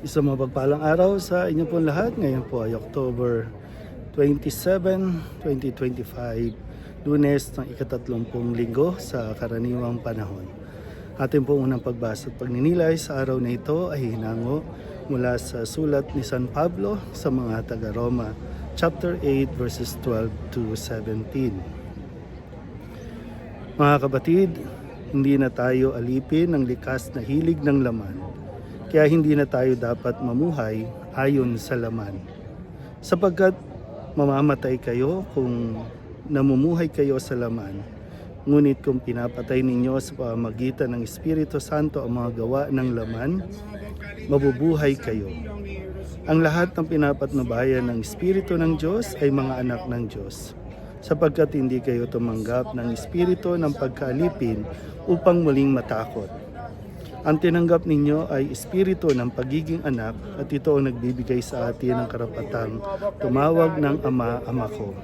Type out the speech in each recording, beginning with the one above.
Isang mapagpalang araw sa inyo po lahat. Ngayon po ay October 27, 2025, lunes ng ikatatlumpung linggo sa karaniwang panahon. Ating po unang pagbasa at pagninilay sa araw na ito ay hinango mula sa sulat ni San Pablo sa mga taga-Roma, chapter 8, verses 12 to 17. Mga kabatid, hindi na tayo alipin ng likas na hilig ng laman kaya hindi na tayo dapat mamuhay ayon sa laman. Sapagkat mamamatay kayo kung namumuhay kayo sa laman. Ngunit kung pinapatay ninyo sa pamagitan ng Espiritu Santo ang mga gawa ng laman, mabubuhay kayo. Ang lahat ng pinapatnubayan ng Espiritu ng Diyos ay mga anak ng Diyos sapagkat hindi kayo tumanggap ng Espiritu ng pagkaalipin upang muling matakot. Ang tinanggap ninyo ay espiritu ng pagiging anak at ito ang nagbibigay sa atin ng karapatang tumawag ng Ama, Ama ko.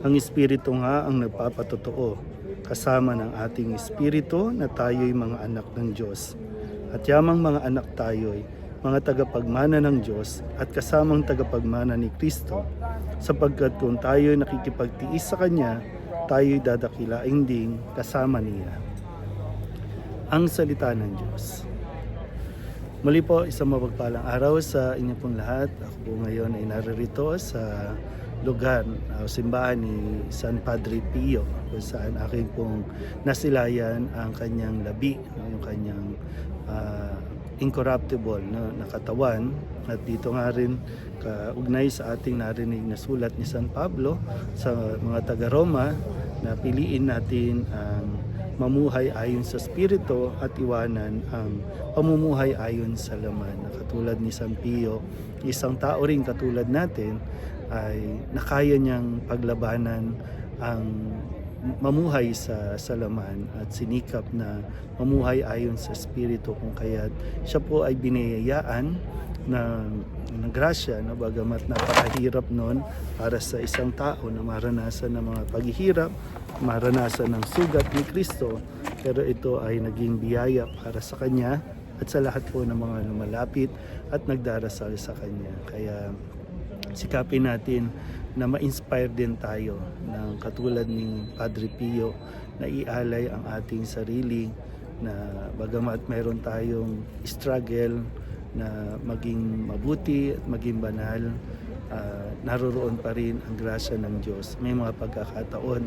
Ang espiritu nga ang nagpapatotoo kasama ng ating espiritu na tayo'y mga anak ng Diyos. At yamang mga anak tayo'y mga tagapagmana ng Diyos at kasamang tagapagmana ni Kristo sapagkat kung tayo'y nakikipagtiis sa Kanya, tayo'y dadakilaing ding kasama niya ang salita ng Diyos. Muli po, isang mapagpalang araw sa inyo pong lahat. Ako po ngayon ay naririto sa lugar o simbahan ni San Padre Pio kung saan aking pong nasilayan ang kanyang labi, yung kanyang ah, incorruptible na katawan at dito nga rin kaugnay sa ating narinig na sulat ni San Pablo sa mga taga-Roma na piliin natin ang mamuhay ayon sa Espiritu at iwanan ang pamumuhay ayon sa laman. Na katulad ni San Pio, isang tao rin katulad natin ay nakaya niyang paglabanan ang mamuhay sa, sa laman at sinikap na mamuhay ayon sa Espiritu kung kaya't siya po ay biniyayaan ng, ng grasya no, bagamat napakahirap noon para sa isang tao na maranasan ng mga paghihirap maranasan ng sugat ni Kristo pero ito ay naging biyaya para sa kanya at sa lahat po ng mga lumalapit at nagdarasal sa kanya. Kaya sikapin natin na ma-inspire din tayo ng katulad ni Padre Pio na ialay ang ating sarili na bagamat mayroon tayong struggle na maging mabuti at maging banal ah, naroroon pa rin ang grasya ng Diyos. May mga pagkakataon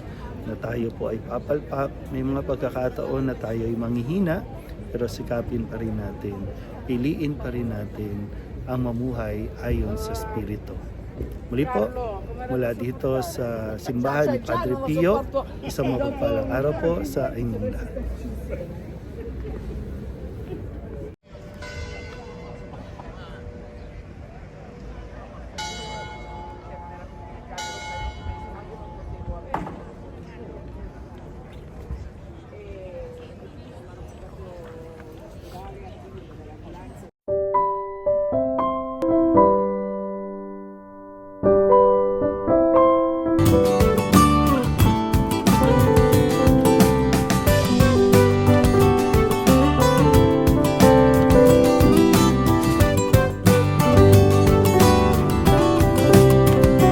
na tayo po ay papalpak, may mga pagkakataon na tayo ay manghihina, pero sikapin pa rin natin, piliin pa rin natin ang mamuhay ayon sa Espiritu. Muli po, mula dito sa simbahan ni Padre Pio, isang mapagpalang araw po sa inyong lahat.